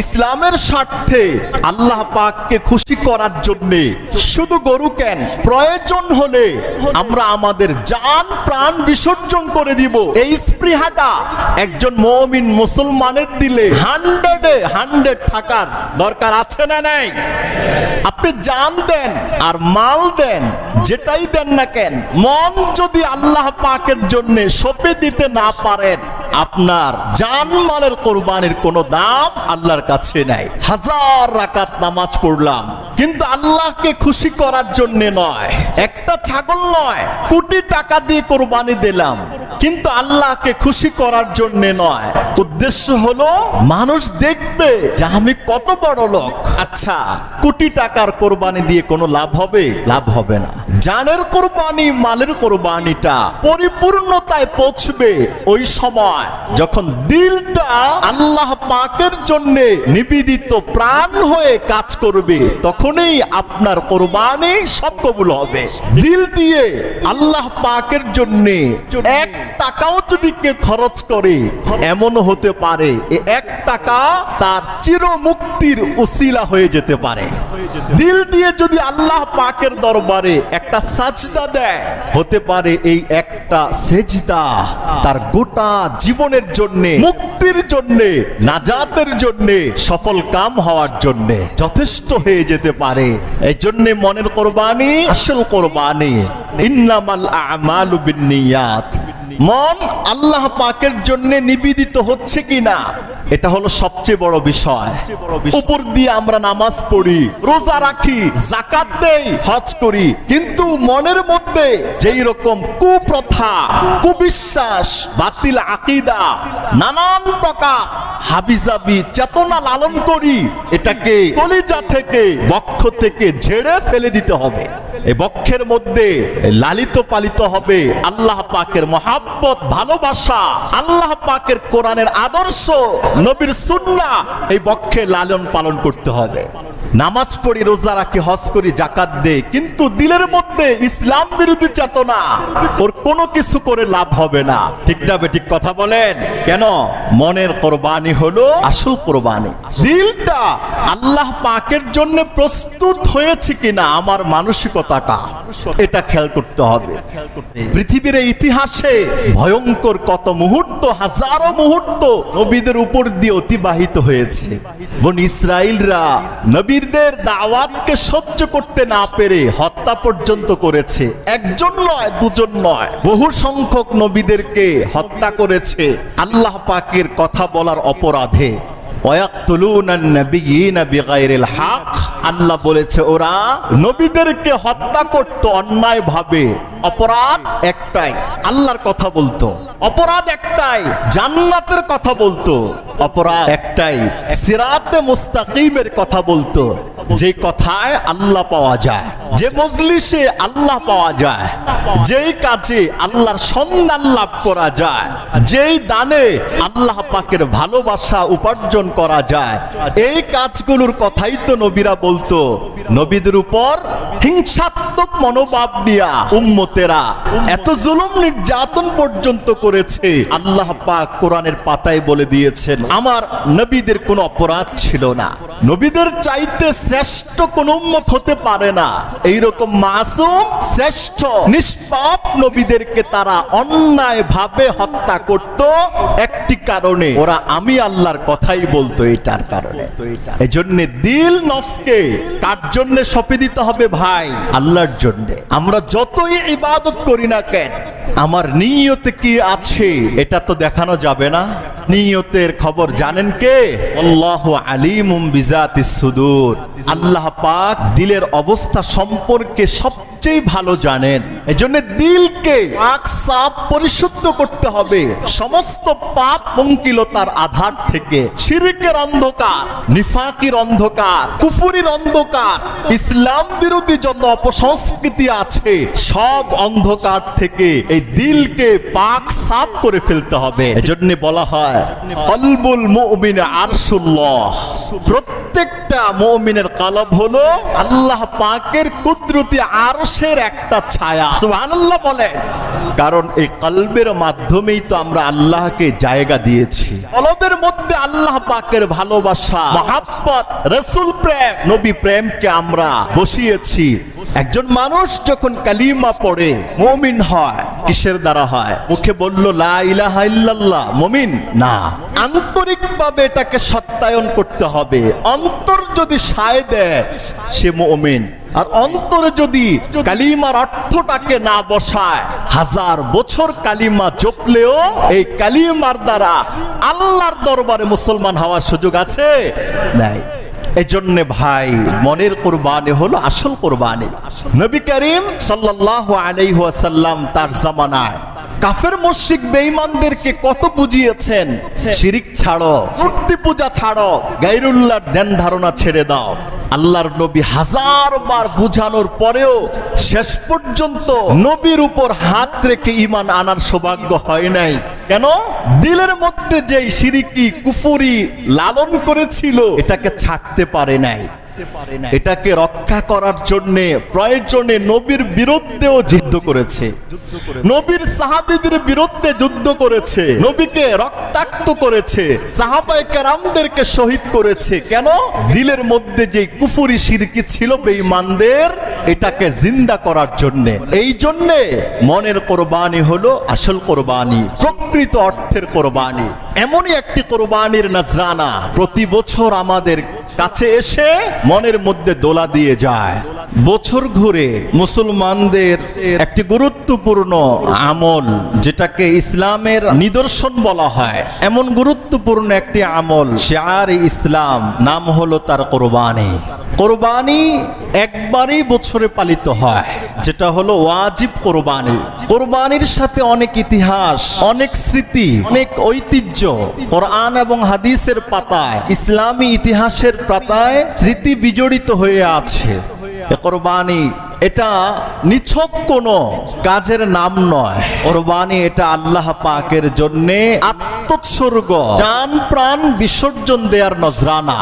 ইসলামের স্বার্থে আল্লাহ পাককে খুশি করার জন্য শুধু গরু কেন? প্রয়োজন হলে আমরা আমাদের জান প্রাণ বিসর্জন করে দিব। এই স্পৃহাটা একজন মমিন মুসলমানের দিলে হান্ড্রেডে হান্ড্রেড থাকার দরকার আছে না নাই? আপনি জান দেন আর মাল দেন, যেটাই দেন না কেন, মন যদি আল্লাহ পাকের জন্য সপে দিতে না পারেন, আপনার জান মালের কোরবানির কোনো দাম আল্লাহর কাছে নাই। হাজার রাকাত নামাজ পড়লাম। কিন্তু আল্লাহকে খুশি করার জন্য নয়। একটা ছাগল নয়, কোটি টাকা দিয়ে কোরবানি দিলাম। কিন্তু আল্লাহকে খুশি করার জন্য নয়। উদ্দেশ্য হলো মানুষ দেখবে যে আমি কত বড় লোক। আচ্ছা। কোটি টাকার কোরবানি দিয়ে কোনো লাভ হবে? লাভ হবে না। জানের কোরবানি মালের কোরবানিটা পরিপূর্ণতায় পৌঁছবে ওই সময় যখন দিলটা আল্লাহ পাকের জন্য নিবেদিত প্রাণ হয়ে কাজ করবে তখনই আপনার কোরবানি সব কবুল হবে। দিল দিয়ে আল্লাহ পাকের জন্য এক টাকাও যদি কেউ খরচ করে এমন হতে পারে এক টাকা তার চির মুক্তির উসিলা হয়ে যেতে পারে। দিল দিয়ে যদি আল্লাহ পাকের দরবারে একটা সাজদা দেয়, হতে পারে এই একটা সেজদা তার গোটা জীবনের জন্য, মুক্তির জন্য, নাজাতের জন্য, সফল কাম হওয়ার জন্য যথেষ্ট হয়ে যেতে পারে। এই জন্য মনের কোরবানি, আসল কোরবানি। ইন্নামাল মন আল্লাহ পাকের জন্য নিবেদিত হচ্ছে কি না এটা হলো সবচেয়ে বড় বিষয়। উপর দিয়ে আমরা নামাজ পড়ি রোজা রাখি জাকাত দেই হজ করি। কিন্তু মনের মধ্যে যেই রকম কুপ্রথা কুবিশ্বাস বাতিল আকিদা নানান প্রকার হাবিজাবি চেতনা লালন করি, এটাকে কলিজা থেকে, বক্ষ থেকে ঝেড়ে ফেলে দিতে হবে। এ বক্ষের মধ্যে লালিত পালিত হবে আল্লাহ পাকের মহাব্বত, ভালোবাসা, আল্লাহ পাকের কোরআনের আদর্শ, নবীর সুন্না এই বক্ষে লালন পালন করতে হবে। নামাজ পড়ি, রোজা রাখি, হজ করি জাকাত দে কিন্তু দিলের মধ্যে ইসলাম বিরোধী চেতনা। ওর কোনো কিছু করে লাভ হবে না। ঠিক না ঠিক কথা বলেন? কেন? মনের কোরবানি হলো আসল কোরবানি। দিলটা আল্লাহ পাকের জন্য প্রস্তুত হয়েছে কিনা আমার মানসিকতাটা, এটা খেয়াল করতে হবে। পৃথিবীর ইতিহাসে ভয়ঙ্কর কত মুহূর্ত, হাজারো মুহূর্ত নবীদের উপর দিয়ে অতিবাহিত হয়েছে। বন ইসরায়েলরা নবীদের দাওয়াতকে সহ্য করতে না পেরে হত্যা পর্যন্ত করেছে। একজন নয়, দুজন নয়। বহু সংখ্যক নবীদেরকে হত্যা করেছে। আল্লাহ পাকের কথা বলার অপরাধে। আল্লাহ বলেছে, ওরা নবীদেরকে হত্যা করত অন্যায় ভাবে অপরাধ একটাই। আল্লাহর কথা বলতো। অপরাধ একটাই। জান্নাতের কথা বলতো। অপরাধ একটাই। সিরাতে মুস্তাকিমের কথা বলতো। যে কথায় আল্লাহ পাওয়া যায়, যে মজলিসে আল্লাহ পাওয়া যায়, যেই কাজে আল্লাহর সন্ধান লাভ করা যায়, যেই দানে আল্লাহ পাকের ভালোবাসা উপার্জন করা যায়, এই কাজগুলোর কথাই তো নবীরা বলতো। নবীদের উপর হিংসাত্মক মনোভাব নিয়া উম্মতেরা এত জুলুম নির্যাতন পর্যন্ত করেছে। আল্লাহ পাক কোরআনের পাতায় বলে দিয়েছেন, আমার নবীদের কোনো অপরাধ ছিল না। নবীদের চাইতে শ্রেষ্ঠ কোন উম্মত হতে পারে না। এইরকম মাসুম, শ্রেষ্ঠ, নিষ্পাপ নবীদেরকে তারা অন্যায় ভাবে হত্যা করত একটি কারণে। ওরা আমি আল্লাহর কথাই বলতো এটার কারণে। এই এজন্য দিল নফসকে কার জন্য সপে দিতে হবে ভাই? আল্লাহর জন্য। আমরা যতই ইবাদত করি না কেন? আমার নিয়তে কি আছে? এটা তো দেখানো যাবে না। নিয়তের খবর জানেন কে? আল্লাহ আলিমুম বিজাতিস সুদূর। আল্লাহ পাক দিলের অবস্থা সম্পর্কে সবচেয়ে ভালো জানেন। এজন্য দিলকে পরিশুদ্ধ করতে হবে। সমস্ত পাপ পঙ্কিলতার আধার থেকে। শিরিকের অন্ধকার, নিফাকির অন্ধকার, কুফুরির অন্ধকার, ইসলাম বিরোধী যত অপসংস্কৃতি আছে, সব অন্ধকার থেকে এই দিলকে পাক সাফ করে ফেলতে হবে। এজন্য বলা হয়, কলবুল মুমিন আরশুল্লাহ। প্রত্যেকটা মুমিনের কলব হলো আল্লাহ পাকের কুদরতি আরশ একটা ছায়া। সুবহানাল্লাহ বলেন কারণ এই কলবের মাধ্যমেই তো আমরা আল্লাহকে জায়গা দিয়েছি। কলবের মধ্যে আল্লাহ পাকের ভালোবাসা, মহাব্বত, রসুল প্রেম, নবী প্রেমকে আমরা বসিয়েছি। একজন মানুষ যখন কালিমা পড়ে, মমিন হয়, কিসের দ্বারা হয়? মুখে বলল, লা ইলাহা ইল্লাল্লাহ মমিন? না। আন্তরিকভাবে এটাকে সত্যায়ন করতে হবে? অন্তর যদি সায় দেয়, সে মমিন। আর অন্তরে যদি কালিমার অর্থটাকে না বসায়, হাজার বছর কালিমা জপলেও এই কালিমার দ্বারা আল্লাহর দরবারে মুসলমান হওয়ার সুযোগ আছে? নাই। এজন্য ভাই, মনের কোরবানি হলো আসল কোরবানি। নবী করিম সাল্লাল্লাহু আলাইহি ওয়াসাল্লাম তার জামানায় কাফের মুশরিক বেঈমানদেরকে কত বুঝিয়েছেন? শিরিক ছাড়ো। মূর্তি পূজা ছাড়ো। গায়রুল্লাহর ধ্যান ধারণা ছেড়ে দাও। আল্লাহর নবী হাজার বার বুঝানোর পরেও শেষ পর্যন্ত নবীর উপর হাত রেখে ইমান আনার সৌভাগ্য হয় নাই। কেন? দিলের মধ্যে যেই সিরিকি কুফুরি লালন করেছিল এটাকে ছাড়তে পারে নাই। এটাকে রক্ষা করার জন্য প্রয়োজনে নবীর বিরুদ্ধেও যুদ্ধ করেছে। নবীর সাহাবিদের বিরুদ্ধে যুদ্ধ করেছে। নবীকে রক্তাক্ত করেছে। সাহাবাই কারামদেরকে শহীদ করেছে। কেন? দিলের মধ্যে যে কুফুরি সিরকি ছিল বেঈমানদের এটাকে জিন্দা করার জন্য। এই জন্যে মনের কোরবানি হলো আসল কোরবানি প্রকৃত অর্থের কোরবানি। এমনই একটি কোরবানির নজরানা। প্রতি বছর আমাদের কাছে এসে মনের মধ্যে দোলা দিয়ে যায়। বছর ঘুরে মুসলমানদের একটি গুরুত্বপূর্ণ আমল, যেটাকে ইসলামের নিদর্শন বলা হয়। এমন গুরুত্বপূর্ণ একটি আমল। শেয়ার ইসলাম নাম হলো তার কোরবানি। কোরবানি একবারই বছরে পালিত হয় যেটা হলো ওয়াজিব কোরবানি। কোরবানির সাথে অনেক ইতিহাস অনেক স্মৃতি অনেক ঐতিহ্য কোরআন এবং হাদিসের পাতায় ইসলামী ইতিহাসের পাতায় স্মৃতি বিজড়িত হয়ে আছে। কোরবানি এটা নিছক কোনো কাজের নাম নয়। কোরবানি এটা আল্লাহ পাকের জন্যে আত্মোৎসর্গ জান প্রাণ বিসর্জন দেওয়ার নজরানা।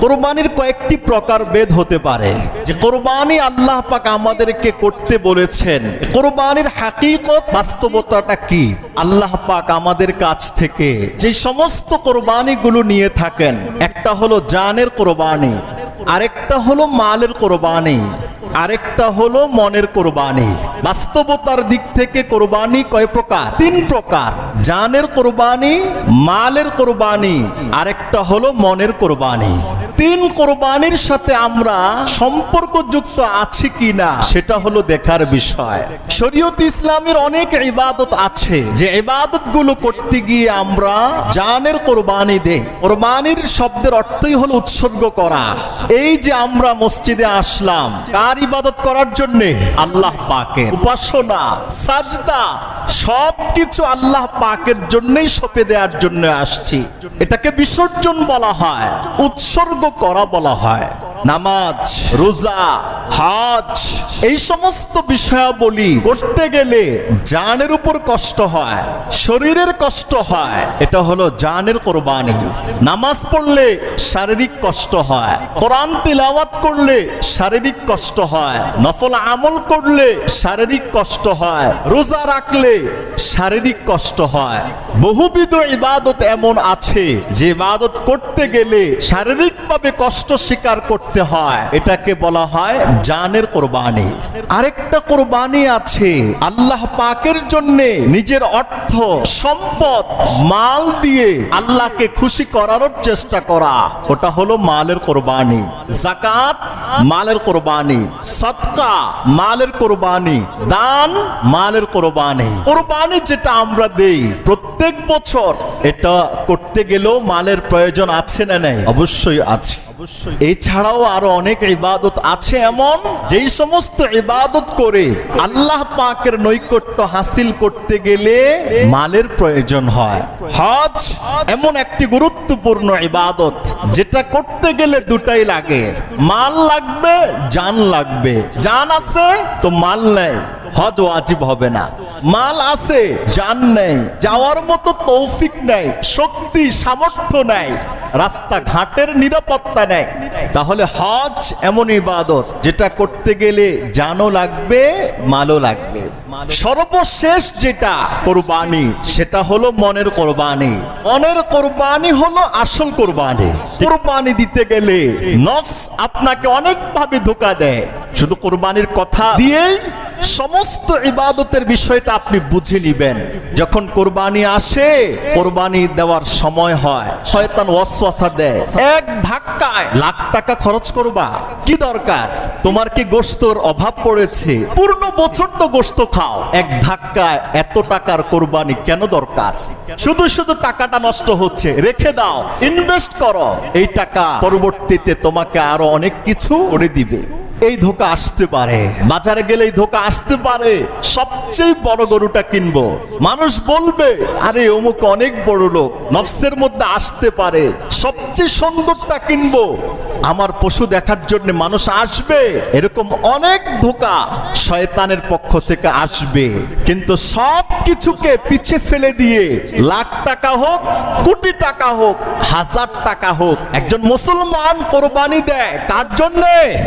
কোরবানির কয়েকটি প্রকার বেদ হতে পারে। যে কোরবানি আল্লাহ পাক আমাদেরকে করতে বলেছেন। কোরবানির হাকিকত বাস্তবতাটা কি? আল্লাহ পাক আমাদের কাছ থেকে যে সমস্ত কোরবানিগুলো নিয়ে থাকেন, একটা হলো জানের কোরবানি, আরেকটা হলো মালের কোরবানি। আরেকটা হলো মনের কোরবানি। বাস্তবতার দিক থেকে কোরবানি কয় প্রকার? তিন প্রকার। জানের কোরবানি, মালের কোরবানি, আরেকটা হলো মনের কোরবানি। তিন কোরবানির সাথে আমরা সম্পর্কযুক্ত আছি কিনা, সেটা হলো দেখার বিষয়। শরীয়ত ইসলামের অনেক ইবাদত আছে। যে ইবাদতগুলো করতে গিয়ে আমরা জানের কোরবানি দেই। কোরবানির শব্দের অর্থই হলো উৎসর্গ করা। এই যে আমরা মসজিদে আসলাম, কার ইবাদত করার জন্য আল্লাহ পাকের। উপাসনা সাজদা সব কিছু আল্লাহ পাকের জন্যই সপে দেওয়ার জন্য আসছি। এটাকে বিসর্জন বলা হয় উৎসর্গ করা বলা হয়। নামাজ রোজা হজ এই সমস্ত বিষয়াবলী করতে গেলে জানের উপর কষ্ট হয় শরীরের কষ্ট হয়। এটা হলো জানের কোরবানি। নামাজ পড়লে শারীরিক কষ্ট হয় কোরআন তিলাওয়াত করলে শারীরিক কষ্ট হয়। নফল আমল করলে শারীরিক কষ্ট হয়। রোজা রাখলে শারীরিক কষ্ট হয়। বহুবিধ ইবাদত এমন আছে, যে ইবাদত করতে গেলে শারীরিকভাবে কষ্ট স্বীকার করতে হয়। এটাকে বলা হয় জানের কোরবানি। আরেকটা কোরবানি আছে, আল্লাহ পাকের জন্য নিজের অর্থ, সম্পদ, মাল দিয়ে আল্লাহকে খুশি করারও চেষ্টা করা। ওটা হলো মালের কোরবানি। জাকাত মালের কোরবানি। সৎকা, মালের কোরবানি, দান মালের কোরবানি। কোরবানি যেটা আমরা দেই প্রত্যেক বছর, এটা করতে গেলেও মালের প্রয়োজন আছে না নাই? অবশ্যই আছে। এছাড়াও আরও অনেক ইবাদত আছে এমন, যেই সমস্ত ইবাদত করে আল্লাহ পাকের নৈকট্য হাসিল করতে গেলে মালের প্রয়োজন হয়। হজ এমন একটি গুরুত্বপূর্ণ ইবাদত। যেটা করতে গেলে দুটাই লাগে। মাল লাগবে, জান লাগবে। জান আছে, তো মাল নেই। হজ ওয়াজিব হবে না। মাল আছে, জান নেই। যাওয়ার মতো তৌফিক নেই। শক্তি, সামর্থ্য নেই। রাস্তা ঘাটের নিরাপত্তা নেই। তাহলে হজ এমন ইবাদত, যেটা করতে গেলে জানও লাগবে, মালও লাগবে। সর্বশেষ যেটা কোরবানি, সেটা হলো মনের কোরবানি। মনের কোরবানি হলো আসল কোরবানি। কোরবানি দিতে গেলে নফস আপনাকে অনেকভাবে ধোকা দেয়। শুধু কোরবানির কথা দিয়েই সমস্ত ইবাদতের বিষয়টা আপনি বুঝে নিবেন। যখন কোরবানি আসে, কোরবানি দেওয়ার সময় হয়। শয়তান ওয়াসওয়াসা দেয়। এক ধাক্কায় লাখ টাকা খরচ করবা। কি দরকার? তোমার কি গোস্তর অভাব পড়েছে? পূর্ণ বছর তো গোস্ত খাও। এক ধাক্কায় এত টাকার কোরবানি কেন দরকার? শুধু শুধু টাকাটা নষ্ট হচ্ছে। রেখে দাও। ইনভেস্ট করো। এই টাকা পরবর্তীতে তোমাকে আরও অনেক কিছু করে দিবে। এই ধোকা আসতে পারে। বাজারে গেলে এই ধোকা আসতে পারে। সবচেয়ে বড় গরুটা কিনবো। মানুষ বলবে, আরে, অমুক অনেক বড় লোক। নফসের মধ্যে আসতে পারে। সবচেয়ে সুন্দরটা কিনবো। আমার পশু দেখার জন্য মানুষ আসবে। এরকম অনেক ধোকা শয়তানের পক্ষ থেকে আসবে। কিন্তু সব কিছুকে পিছে ফেলে দিয়ে লাখ টাকা হোক, কোটি টাকা হোক, হাজার টাকা হোক, একজন মুসলমান কোরবানি দেয়। কার জন্যে?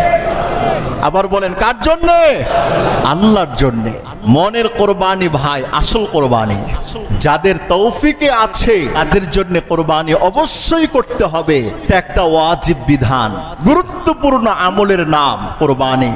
আবার বলেন, কার জন্য? আল্লাহর জন্যে। মনের কোরবানি ভাই, আসল কোরবানি। যাদের তৌফিকে আছে, তাদের জন্য কোরবানি অবশ্যই করতে হবে। একটা ওয়াজিব বিধান, গুরুত্বপূর্ণ আমলের নাম কোরবানি।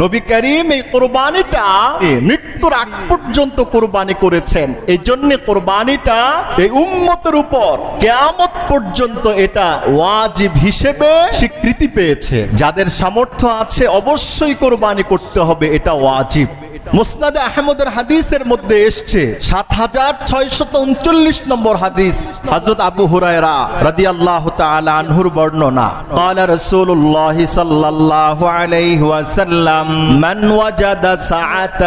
নবী করিম এই কোরবানিটা মৃত্যুর আগ পর্যন্ত কোরবানি করেছেন। এই জন্য কোরবানিটা এই উম্মতের উপর কেয়ামত পর্যন্ত এটা ওয়াজিব হিসেবে স্বীকৃতি পেয়েছে। যাদের সামর্থ্য আছে অবশ্যই কোরবানি করতে হবে, এটা ওয়াজিব। মুসনাদে আহমদের হাদিসের মধ্যে এসছে সাত হাজার ছয়শত উনচল্লিশ নম্বর হাদিস হজরত আবু হুরায়রা রাদি আল্লাহ আনহুর বর্ণনা قال رسول الله صلى الله عليه وسلم من وجد ساعة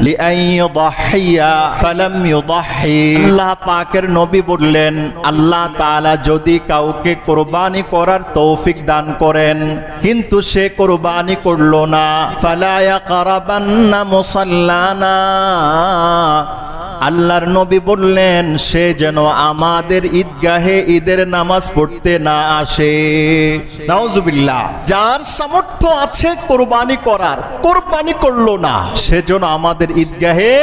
لأن يضحي فلم يضحي আল্লাহ পাকের নবী বললেন আল্লাহ তাআলা যদি কাউকে কোরবানি করার তৌফিক দান করেন কিন্তু সে কোরবানি করলো না ফালা ইয়াকরাবান্না আল্লাহর নবী বললেন, সে যেন আমাদের ঈদগাহে ঈদের নামাজ পড়তে না আসে। যার সামর্থ্য আছে কোরবানি করার, কোরবানি করল না, সে যেন আমাদের ঈদগাহে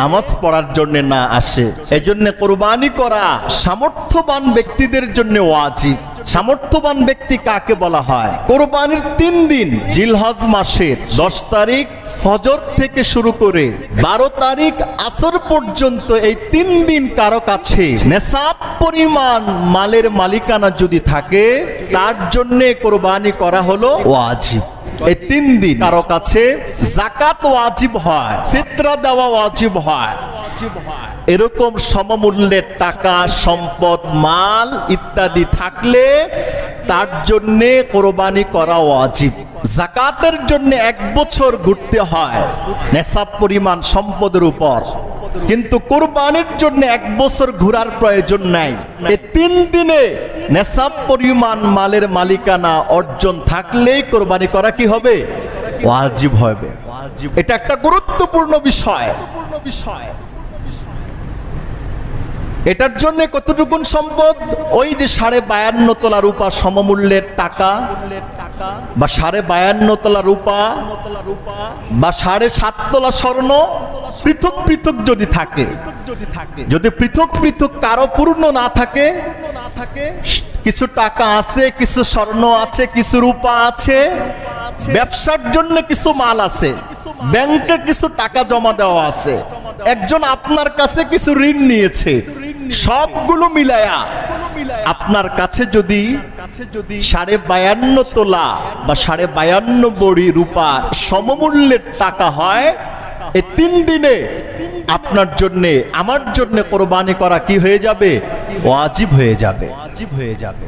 নামাজ পড়ার জন্য না আসে। এজন্য কোরবানি করা সামর্থ্যবান ব্যক্তিদের জন্য ওয়াজিব। সামর্থ্যবান ব্যক্তি কাকে বলা হয়? কোরবানির তিন দিন, জিলহজ মাসের দশ তারিখ ফজর থেকে শুরু করে বারো তারিখ আসর পর্যন্ত এই তিন দিন কারও কাছে নেশাব পরিমাণ মালের মালিকানা যদি থাকে, তার জন্য কোরবানি করা হলো ওয়াজিব। এই তিন দিন কারও কাছে জাকাত ওয়াজিব হয়, ফিতরা দেওয়া ওয়াজিব হয়। এরকম সমমূল্যের টাকা, সম্পদ, মাল ইত্যাদি থাকলে তার জন্যে কোরবানি করা ওয়াজিব। জাকাতের জন্য এক বছর ঘুরতে হয়, নেশাব পরিমাণ সম্পদের উপর। কিন্তু কোরবানির জন্য এক বছর ঘোরার প্রয়োজন নাই। এই তিন দিনে নেশাব পরিমাণ মালের মালিকানা অর্জন থাকলেই কোরবানি করা কি হবে? ওয়াজিব হবে। এটা একটা গুরুত্বপূর্ণ বিষয় বিষয়। এটার জন্য কতটুকুন সম্পদ? ওই যে সাড়ে বায়ান্ন তোলা রূপা সমমূল্যের টাকা বা সাড়ে বায়ান্ন তোলা রূপা বা সাড়ে সাত তোলা স্বর্ণ পৃথক পৃথক যদি থাকে, যদি পৃথক পৃথক কারও পূর্ণ না থাকে, কিছু টাকা আছে, কিছু স্বর্ণ আছে, কিছু রূপা আছে, ব্যবসার জন্য কিছু মাল আছে, ব্যাংকে কিছু টাকা জমা দেওয়া আছে, একজন আপনার কাছে কিছু ঋণ নিয়েছে সবগুলো মিলায়া আপনার কাছে যদি সাড়ে বায়ান্ন তোলা বা সাড়ে বায়ান্ন বড়ি রূপা সমমূল্যের টাকা হয় এই তিন দিনে আপনার জন্যে, আমার জন্যে কোরবানি করা কি হয়ে যাবে? ওয়াজিব হয়ে যাবে। ওয়াজিব হয়ে যাবে।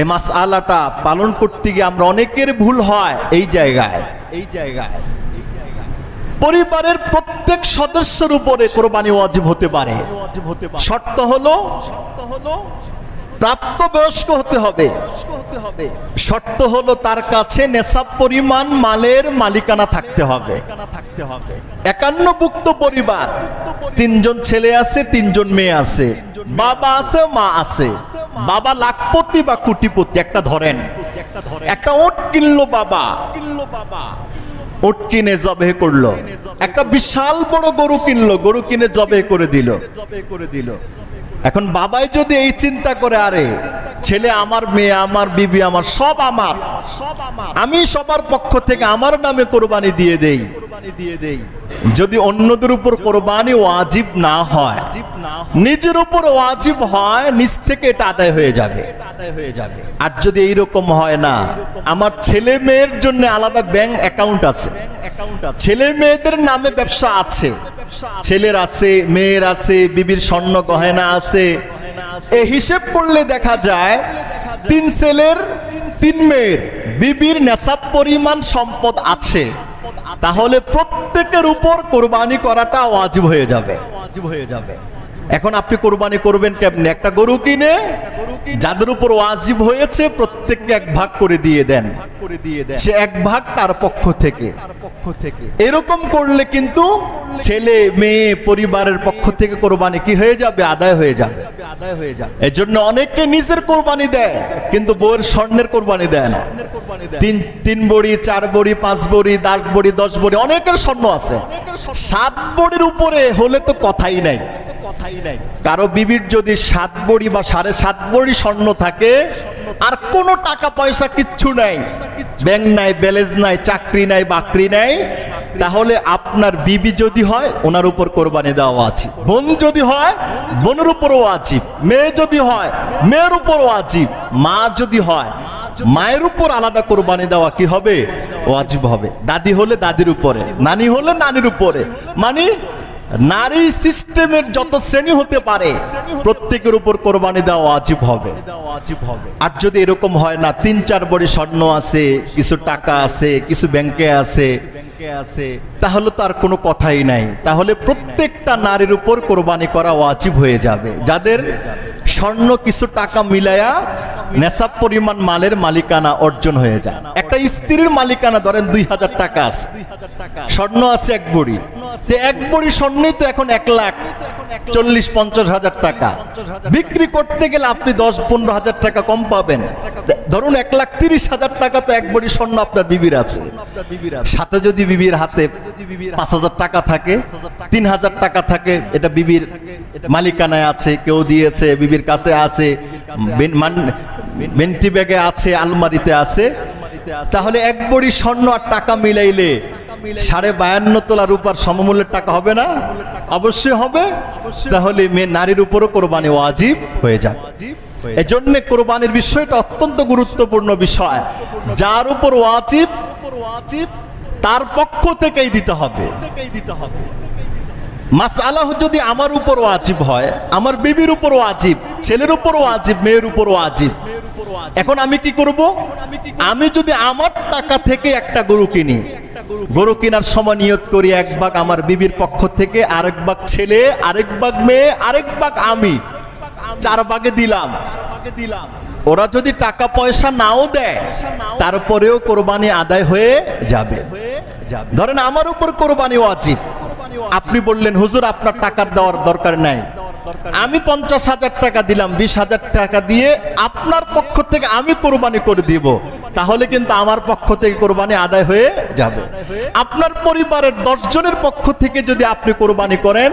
এ মাস আলাটা পালন করতে গিয়ে আমরা অনেকের ভুল হয় এই জায়গায় এই জায়গায়। পরিবারের প্রত্যেক সদস্যের উপরে কোরবানি ওয়াজিব হতে পারে। শর্ত হলো প্রাপ্ত বয়স্ক হতে হবে। শর্ত হলো তার কাছে নেশাব পরিমাণ মালের মালিকানা থাকতে হবে। একান্নভুক্ত পরিবার, তিনজন ছেলে আছে, তিনজন মেয়ে আছে, বাবা আছে, মা আছে। বাবা লাখপতি বা কুটিপতি, একটা ধরেন। একটা ওট কিনলো বাবা কিনলো বাবা। ওট কিনে জবে করল। একটা বিশাল বড় গরু কিনলো, গরু কিনে জবে করে দিল জবে করে দিল। এখন বাবাই যদি এই চিন্তা করে, আরে ছেলে আমার মেয়ে, আমার বিবি, আমার সব আমার। সব আমার আমি সবার পক্ষ থেকে আমার নামে কোরবানি দিয়ে দেই। যদি অন্যদের উপর কোরবানি ওয়াজিব না হয়, নিজের উপর ওয়াজিব হয়, নিজ থেকে এটা আদায় হয়ে যাবে। আর যদি এইরকম হয় না, আমার ছেলে মেয়ের জন্য আলাদা ব্যাংক অ্যাকাউন্ট আছে। ছেলে মেয়েদের নামে ব্যবসা আছে। ছেলের আছে, মেয়ের আছে, বিবির স্বর্ণ গহেনা আছে। এ হিসেব করলে দেখা যায়, তিন ছেলের, তিন মেয়ের বিবির নেশাব পরিমাণ সম্পদ আছে। তাহলে প্রত্যেকের উপর কোরবানি করাটা ওয়াজিব হয়ে যাবে। ওয়াজিব হয়ে যাবে এখন আপনি কোরবানি করবেন কেমনে? একটা গরু কিনে যাদের উপর ওয়াজিব হয়েছে, প্রত্যেককে এক ভাগ করে দিয়ে দেন। সে এক ভাগ তার পক্ষ থেকে। এরকম করলে কিন্তু ছেলে, মেয়ে, পরিবারের পক্ষ থেকে কোরবানি কি হয়ে যাবে? আদায় হয়ে যাবে। আদায় হয়ে যাবে এজন্য অনেকে নিজের কোরবানি দেয়, কিন্তু বউয়ের স্বর্ণের কোরবানি দেয় না। তিন তিন বড়ি, চার বড়ি, পাঁচ বড়ি, দশ বড়ি দশ বড়ি, অনেকের স্বর্ণ আছে। সাত বড়ির উপরে হলে তো কথাই নাই। কথাই কারও বিবির যদি সাত বড়ি বা সাড়ে সাত বড়ি স্বর্ণ থাকে, আর কোনো টাকা পয়সা কিচ্ছু নাই, ব্যাংক নাই, ব্যালেন্স নাই, চাকরি নাই, বাকরি নাই, তাহলে আপনার বিবি যদি হয়, ওনার উপর কোরবানি দেওয়া আছে। বোন যদি হয়, বোনের উপরও আজীব মেয়ে যদি হয়, মেয়ের উপরও আজীব মা যদি হয়, মায়ের উপর আলাদা কোরবানি দেওয়া কি হবে? ওয়াজিব হবে। দাদি হলে দাদির উপরে, নানি হলে নানির উপরে। মানে নারী সিস্টেমের যত শ্রেণি হতে পারে, প্রত্যেকের উপর কোরবানি দেওয়া আজীব হবে। আর যদি এরকম হয় না, তিন, চার বড়ি স্বর্ণ আছে, কিছু টাকা আছে, কিছু ব্যাংকে আছে, তাহলে তার কোনো কথাই নাই। তাহলে প্রত্যেকটা নারীর উপর কোরবানি করা ওয়াজিব হয়ে যাবে। যাদের স্বর্ণ কিছু টাকা মিলায়া নেশাব পরিমাণ মালের মালিকানা অর্জন হয়ে যায়। একটা স্ত্রীর মালিকানা ধরেন দুই হাজার টাকা আছে। স্বর্ণ আছে এক বড়ি। সে এক বড়ি স্বর্ণই তো এখন এক লাখ। চল্লিশ পঞ্চাশ হাজার টাকা। বিক্রি করতে গেলে আপনি দশ পনেরো হাজার টাকা কম পাবেন। ধরুন এক লাখ তিরিশ হাজার টাকা তো এক বড়ি স্বর্ণ আপনার বিবির আছে। সাথে যদি বিবির হাতে পাঁচ হাজার টাকা থাকে, তিন হাজার টাকা থাকে, এটা বিবির মালিকানায় আছে, কেউ দিয়েছে, বিবির কাছে আছে বেন্টি ব্যাগে আছে, আলমারিতে আছে। তাহলে এক বড়ি স্বর্ণ আর টাকা মিলাইলে সাড়ে বায়ান্ন তোলা রূপার সমমূল্যের টাকা হবে না? অবশ্যই হবে। তাহলে মেয়ে নারীর উপরও কোরবানি ওয়াজিব হয়ে যাবে। এজন্য কোরবানির বিষয়টা অত্যন্ত গুরুত্বপূর্ণ বিষয়। যার উপর ওয়াজিব ওয়াজিব তার পক্ষ থেকেই দিতে হবে। মাস আলাহ যদি আমার উপর ওয়াজিব হয়, আমার বিবির উপর ওয়াজিব, ছেলের উপর ওয়াজিব, মেয়ের উপর ওয়াজিব, এখন আমি কি করব? আমি যদি আমার টাকা থেকে একটা গরু কিনি গরু কেনার সময় নিয়ত করি, এক ভাগ আমার বিবির পক্ষ থেকে, আরেক ভাগ ছেলে, আরেক ভাগ মেয়ে, আরেক ভাগ আমি। চার ভাগে দিলাম। দিলাম ওরা যদি টাকা পয়সা নাও দেয়, তারপরেও কোরবানি আদায় হয়ে যাবে। ধরেন আমার উপর কোরবানি ওয়াজিব। আপনি বললেন, হুজুর, আপনার টাকার দেওয়ার দরকার নাই। আমি পঞ্চাশ হাজার টাকা দিলাম, বিশ হাজার টাকা দিয়ে আপনার পক্ষ থেকে আমি কোরবানি করে দিব। তাহলে কিন্তু আমার পক্ষ থেকে কোরবানি আদায় হয়ে যাবে। আপনার পরিবারের দশ জনের পক্ষ থেকে যদি আপনি কোরবানি করেন,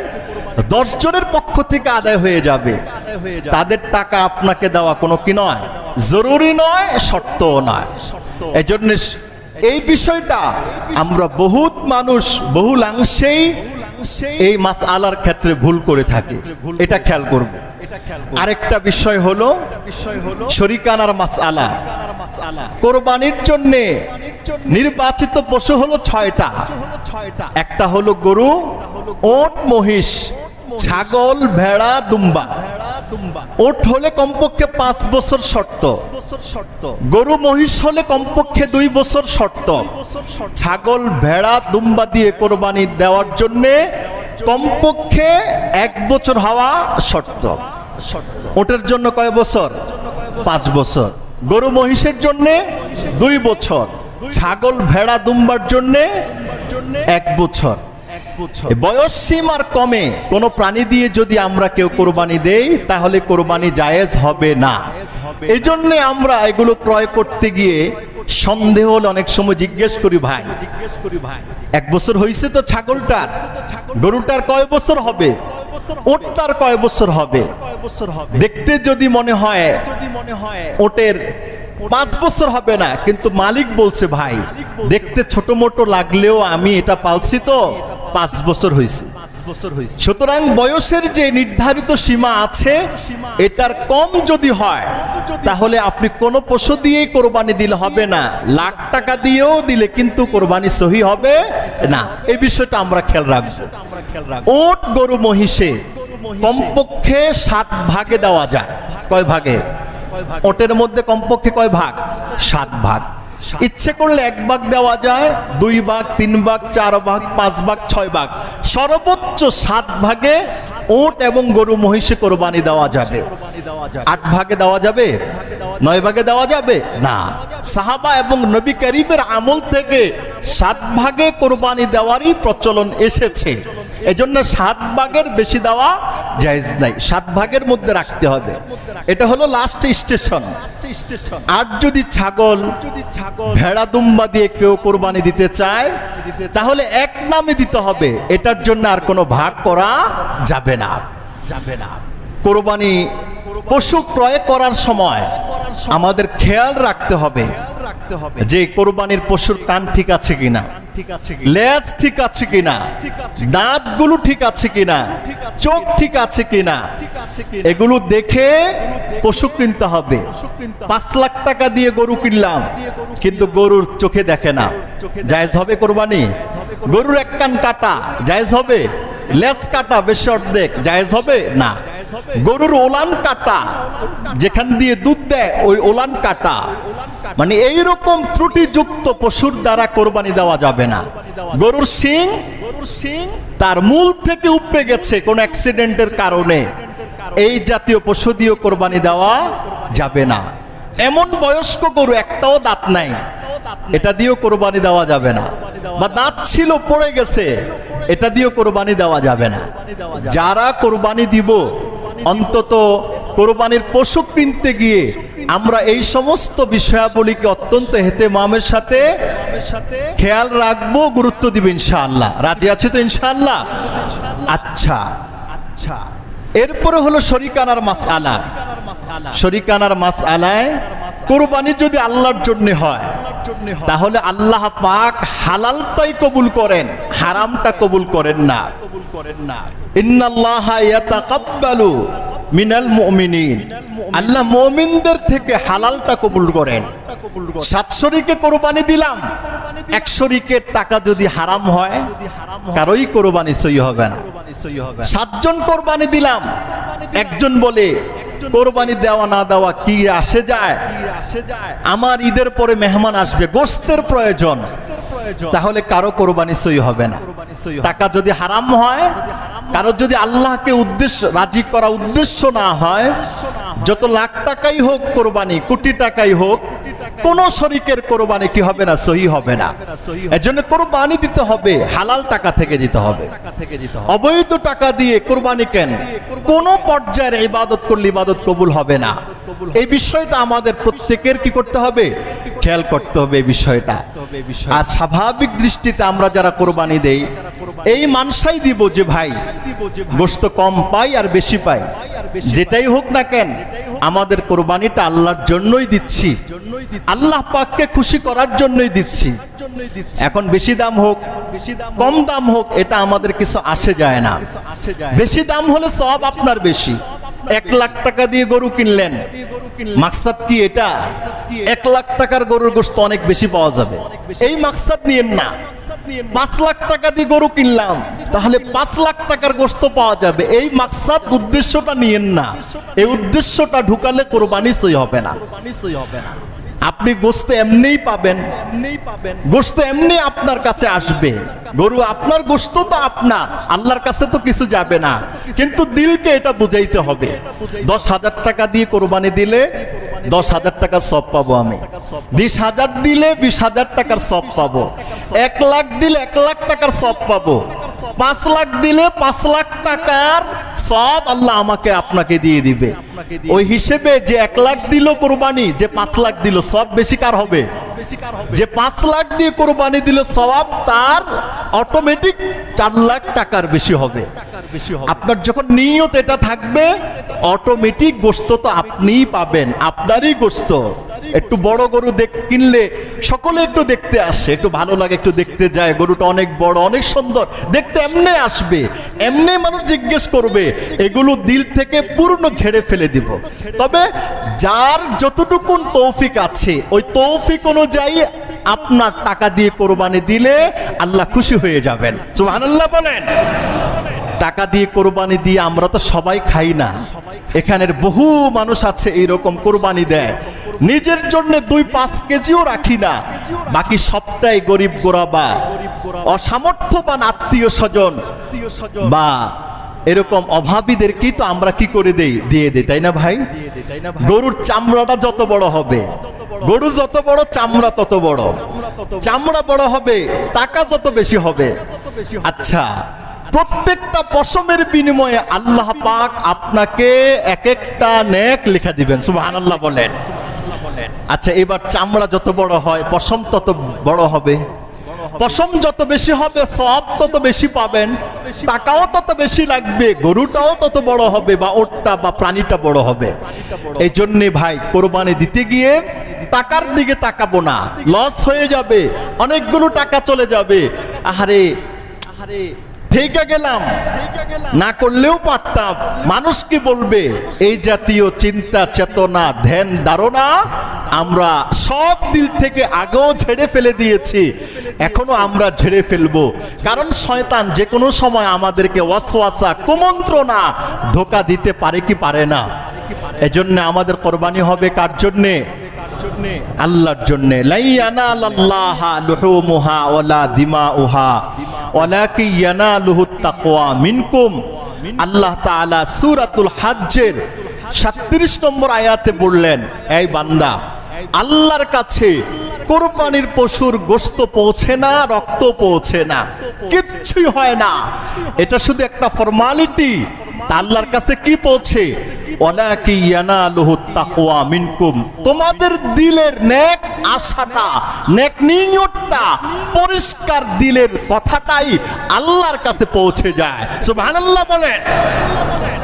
দশ জনের পক্ষ থেকে আদায় হয়ে যাবে। তাদের টাকা আপনাকে দেওয়া কোনো কি নয়, জরুরি নয় শর্ত নয়। এই জন্য এই বিষয়টা আমরা বহুত মানুষ, বহুলাংশেই এই মাস আলার ক্ষেত্রে ভুল করে থাকে। এটা খেয়াল করব। আরেকটা বিষয় হলো শরিকানার মাস আলা কোরবানির জন্য নির্বাচিত পশু হলো ছয়টা। একটা হলো গরু ওট মহিষ। ছাগল ভেড়া দুম্বা। ওট হলে কমপক্ষে পাঁচ বছর শর্ত। গরু মহিষ হলে কমপক্ষে দুই বছর শর্ত। ছাগল ভেড়া দুম্বা দিয়ে কোরবানি দেওয়ার জন্যে কমপক্ষে এক বছর হওয়া শর্ত। ওটের জন্য কয় বছর? পাঁচ বছর। গরু মহিষের জন্য দুই বছর। ছাগল ভেড়া দুম্বার জন্যে এক বছর। বয়স সীমার কমে। কোনো প্রাণী দিয়ে যদি আমরা কেউ কোরবানি দেই, তাহলে কোরবানি জায়েজ হবে না। এই জন্য আমরা এগুলো ক্রয় করতে গিয়ে সন্দেহ হলে অনেক সময় জিজ্ঞেস করি, ভাই জিজ্ঞেস করি ভাই এক বছর হয়েছে তো ছাগলটার। গরুটার কয় বছর হবে? ওটটার কয় বছর হবে? দেখতে যদি মনে হয়, ওটের পাঁচ বছর হবে না, কিন্তু মালিক বলছে, ভাই, দেখতে ছোট মোটো লাগলেও আমি এটা পালছি তো। পাঁচ বছর হয়েছে সুতরাং বয়সের যে নির্ধারিত সীমা আছে, এটার কম যদি হয়, তাহলে আপনি কোনো পশু দিয়েই কোরবানি দিলে হবে না। লাখ টাকা দিয়েও দিলে কিন্তু কোরবানি সহি হবে না। এই বিষয়টা আমরা খেয়াল রাখব। ওট, গরু, মহিষে কমপক্ষে সাত ভাগে দেওয়া যায়। কয় ভাগে? ওটের মধ্যে কমপক্ষে কয় ভাগ? সাত ভাগ। ইচ্ছে করলে এক ভাগ দেওয়া যায়, দুই ভাগ, তিন ভাগ, চার ভাগ, পাঁচ ভাগ, ছয় ভাগ। সর্বোচ্চ সাত ভাগে ওট এবং গরু মহিষে কোরবানি দেওয়া যাবে। আট ভাগে দেওয়া যাবে? নয় ভাগে দেওয়া যাবে? না। সাহাবা এবং নবী করিমের আমল থেকে সাত ভাগে কোরবানি দেওয়ারই প্রচলন এসেছে। এজন্য সাত ভাগের বেশি দেওয়া জায়েজ নাই। সাত ভাগের মধ্যে রাখতে হবে। এটা হলো লাস্ট স্টেশন আর যদি ছাগল যদি ছাগল ভেড়া দুম্বা দিয়ে কেউ কোরবানি দিতে চায়, তাহলে এক নামে দিতে হবে। এটার জন্য আর কোনো ভাগ করা যাবে না যাবে না। কোরবানি পশু ক্রয় করার সময় আমাদের খেয়াল রাখতে হবে। যে কোরবানির পশুর কান ঠিক আছে কিনা? লেজ ঠিক আছে কিনা? দাঁতগুলো ঠিক আছে কিনা? চোখ ঠিক আছে কিনা? এগুলো দেখে পশু কিনতে হবে। পাঁচ লাখ টাকা দিয়ে গরু কিনলাম কিন্তু গরুর চোখে দেখে না। জায়েজ হবে কোরবানি। গরুর এক কান কাটা জায়জ হবে? লেজ কাটা বেশি অর্ধেক জায়েজ হবে? না। গরুর ওলান কাটা, যেখান দিয়ে দুধ দেয়, ওই ওলান কাটা। মানে এই রকম ত্রুটিযুক্ত পশুর দ্বারা কোরবানি দেওয়া যাবে না। গরুর শিং গরুর শিং তার মূল থেকে উপড়ে গেছে কোন অ্যাক্সিডেন্টের কারণে। এই জাতীয় পশু দিয়ে কোরবানি দেওয়া যাবে না। এমন বয়স্ক গরু একটাও দাঁত নাই। এটা দিয়েও কোরবানি দেওয়া যাবে না। বা দাঁত ছিল, পড়ে গেছে। এটা দিয়েও কোরবানি দেওয়া যাবে না। যারা কোরবানি দিব, অন্তত কোরবানির পশু কিনতে গিয়ে আমরা এই সমস্ত বিষয়াবলীকে অত্যন্ত হেতে মামের সাথে খেয়াল রাখব, গুরুত্ব দিব ইনশাআল্লাহ। রাজি আছে তো ইনশাআল্লাহ? আচ্ছা আচ্ছা। এরপরে হলো শরিকানার মাস আলা শরিকানার মাস আলায় কোরবানি যদি আল্লাহর জন্য হয় তাহলে আল্লাহ পাক হালালটাই কবুল করেন, হারামটা কবুল করেন না। আল্লাহ মুমিনদের থেকে হালালটা কবুল করেন। সাতশরীকে কোরবানি দিলাম। এক রিকের টাকা যদি হারাম হয়, কারোই কোরবানি সই হবে না। সাতজন কোরবানি দিলাম। একজন বলে, কোরবানি দেওয়া না দেওয়া কি আসে যায়? আমার ঈদের পরে মেহমান আসবে, গোস্তের প্রয়োজন। তাহলে কারও কোরবানি সই হবে না। টাকা যদি হারাম হয় কারও যদি আল্লাহকে উদ্দেশ্য রাজি করা উদ্দেশ্য না হয় যত লাখ টাকাই হোক কোরবানি কোটি টাকাই হোক কোন শরিকের কোরবানি কি হবে না সহি হবে না। এজন্য কোরবানি দিতে হবে হালাল টাকা থেকে দিতে হবে। অবৈধ টাকা দিয়ে কোরবানি কেন? কোন? পর্যায়ের ইবাদত করলে ইবাদত কবুল হবে না। এই বিষয়টা আমাদের প্রত্যেকের কি করতে হবে? খেয়াল করতে হবে বিষয়টা। আর স্বাভাবিক দৃষ্টিতে আমরা যারা কোরবানি দেই এই মানসাই দিব যে ভাই গোস্ত কম পাই আর বেশি পাই। যেটাই হোক না কেন, আমাদের কোরবানিটা আল্লাহর জন্যই দিচ্ছি। আল্লাহ পাককে খুশি করার জন্যই দিচ্ছি। এখন বেশি দাম হোক, কম দাম হোক, এটা আমাদের কিছু আসে যায় না। বেশি দাম হলে সব আপনার বেশি। এক লাখ টাকা দিয়ে গরু কিনলেন, মাকসাদ কি এটা? এক লাখ টাকার গরুর গোস্ত অনেক বেশি পাওয়া যাবে। এই মাকসাদ নিয়েন না। পাঁচ লাখ টাকা দিয়ে গরু কিনলাম, তাহলে পাঁচ লাখ টাকার গোস্ত পাওয়া যাবে। এই মাকসাদ উদ্দেশ্যটা নিয়েন না। এই উদ্দেশ্যটা ঢুকালে কোরবানি সই হবে না। হবে না আপনি গোস্ত এমনিই পাবেন। গোস্ত এমনি আপনার কাছে আসবে। গরু, আপনার গোস্ত তো আপনার আল্লাহর কাছে তো কিছু যাবে না। কিন্তু দিলকে এটা বুঝাইতে হবে। দশ হাজার টাকা দিয়ে কোরবানি দিলে দশ হাজার টাকার সব পাবো আমি। বিশ হাজার দিলে বিশ হাজার টাকার সব পাবো। এক লাখ দিলে এক লাখ টাকার সব পাবো। পাঁচ লাখ দিলে পাঁচ লাখ টাকার সব আল্লাহ আমাকে আপনাকে দিয়ে দিবে। ওই হিসেবে যে এক লাখ দিল কোরবানি, যে পাঁচ লাখ দিল, সব বেশি কার হবে? যে পাঁচ লাখ দিয়ে কোরবানি দিল সবাব তার অটোমেটিক চার লাখ টাকার বেশি হবে। আপনার যখন নিয়ত এটা থাকবে অটোমেটিক গোস্ত তো আপনিই পাবেন, আপনারই গোস্ত একটু বড় গরু দেখ, কিনলে সকলে একটু দেখতে আসে, একটু ভালো লাগে, একটু দেখতে যায়। গরুটা অনেক বড়, অনেক সুন্দর, দেখতে এমনি আসবে, এমনি মানুষ জিজ্ঞেস করবে, এগুলো দিল থেকে পূর্ণ ঝেড়ে ফেলে দিব। তবে যার যতটুকুন তৌফিক আছে, ওই তৌফিক অনুযায়ী আপনার টাকা দিয়ে কোরবানি দিলে আল্লাহ খুশি হয়ে যাবেন। সুবহানাল্লাহ বলেন। টাকা দিয়ে কোরবানি দিয়ে আমরা তো সবাই খাই না। এখানের বহু মানুষ আছে এইরকম কোরবানি দেয়। নিজের জন্য দুই পাঁচ কেজিও রাখি না। বাকি সবটাই গরিব গোরাবা। অসামর্থ্যবান আত্মীয় স্বজন। বা এরকম অভাবীদেরকেই তো আমরা কি করে দেই? দিয়ে দেই, তাই না ভাই? গরুর চামড়াটা যত বড় হবে, গরু যত বড়, চামড়া তত বড়। চামড়া বড় হবে, টাকা যত বেশি হবে। আচ্ছা প্রত্যেকটা পশমের বিনিময়ে আল্লাহ পাক আপনাকে এক একটা নেক লেখা দিবেন, সুবহানাল্লাহ বলেন। আচ্ছা এবার চামড়া যত বড় হয়, পশম তত বড় হবে। পশম যত বেশি হবে সব তত বেশি পাবেন। টাকাও তত বেশি লাগবে, গরুটাও তত বড় হবে বা ওটটা বা প্রাণীটা বড় হবে। এই জন্যে ভাই, কোরবানি দিতে গিয়ে টাকার দিকে তাকাবো না। লস হয়ে যাবে, অনেকগুলো টাকা চলে যাবে। আহারে আহারে থেকে গেলাম। না করলেও পারতাম। মানুষ কি বলবে? এই জাতীয় চিন্তা, চেতনা, ধ্যান, ধারণা আমরা সব দিল থেকে আগেও ঝেড়ে ফেলে দিয়েছি। এখনও আমরা ঝেড়ে ফেলব। কারণ শয়তান যে কোনো সময় আমাদেরকে ওয়াসওয়াসা, কুমন্ত্রণা ধোকা দিতে পারে কি পারে না। এজন্য আমাদের কোরবানি হবে কার জন্যে? আল্লাহর জন্য। লাইয়ানালাল্লাহা লুহুমুহা ওয়ালা দিমাউহা। ওয়ালাকি ইয়ানালুহুত তাকওয়া মিনকুম। আল্লাহ তাআলা সূরাতুল হজ্জের 37 নম্বর আয়াতে বললেন, এই বান্দা, আল্লাহর কাছে কোরবানির পশুর গোস্ত পৌঁছে না, রক্ত পৌঁছে না, কিচ্ছুই হয় না। এটা শুধু একটা ফর্মালিটি আল্লাহর কাছে কি পৌঁছে? তোমাদের দিলের আশাটা পরিষ্কার দিলের কথাটাই আল্লাহর কাছে পৌঁছে যায়। বলেন।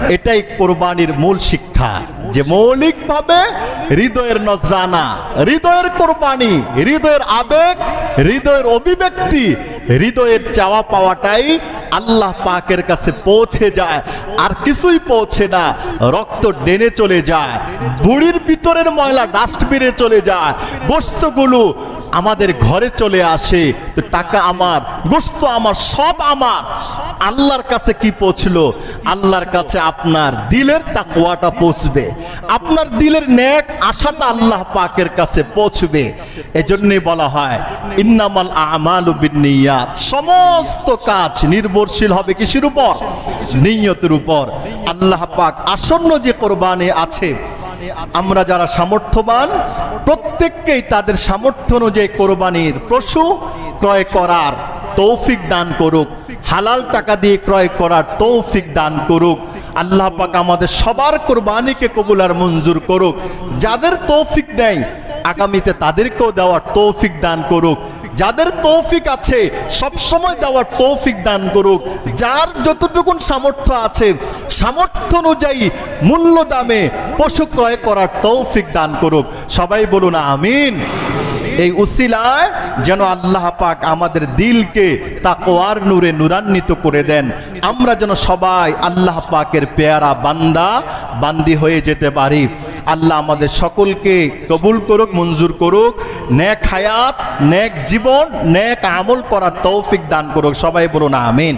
এটাই কোরবানির মূল শিক্ষা যে মৌলিকভাবে হৃদয়ের নজরানা, হৃদয়ের কোরবানি, হৃদয়ের আবেগ, হৃদয়ের অভিব্যক্তি হৃদয়ের চাওয়া পাওয়াটাই আল্লাহ পাকের কাছে পৌঁছে যায়। আর কিছুই পৌঁছে না, রক্ত ডেনে চলে যায়। বুড়ির ভিতরের ময়লা ডাস্টবিনে চলে যায়। গোস্তগুলো আমাদের ঘরে চলে আসে, তো টাকা আমার, গোস্ত আমার, সব আমার। আল্লাহর কাছে কি পৌঁছলো? আল্লাহর কাছে আপনার দিলের তাকওয়াটা পৌঁছবে। আপনার দিলের ন্যাক আশাটা আল্লাহ পাকের কাছে পৌঁছবে। এজন্যই বলা হয়, ইন্নামাল আমালু বিন্নিয়াত। সমস্ত কাজ নির্ভরশীল হবে কিসের উপর? নিয়তের উপর। আল্লাহ পাক আসন্ন যে কোরবানি আছে আমরা যারা সামর্থ্যবান, প্রত্যেককেই তাদের সামর্থ্য অনুযায়ী কোরবানির পশু ক্রয় করার তৌফিক দান করুক। হালাল টাকা দিয়ে ক্রয় করার তৌফিক দান করুক। আল্লাহ পাক আমাদের সবার কোরবানিকে কবুল আর মঞ্জুর করুক। যাদের তৌফিক নেই আগামীতে তাদেরকেও দেওয়ার তৌফিক দান করুক। যাদের তৌফিক আছে সব সময় দেওয়ার তৌফিক দান করুক। যার যতটুকুন সামর্থ্য আছে, সামর্থ্য অনুযায়ী মূল্য দামে পশু ক্রয় করার তৌফিক দান করুক। সবাই বলুন, আমিন। এই উসিলায় যেন আল্লাহ পাক আমাদের দিলকে তাকওয়ার নূরে নূরান্বিত করে দেন। আমরা যেন সবাই আল্লাহ পাকের পেয়ারা বান্দা, বান্দি হয়ে যেতে পারি। আল্লাহ আমাদের সকলকে কবুল করুক, মঞ্জুর করুক। নেক হায়াত, নেক জীবন, নেক আমল করার তৌফিক দান করুক। সবাই বলুন, আমিন।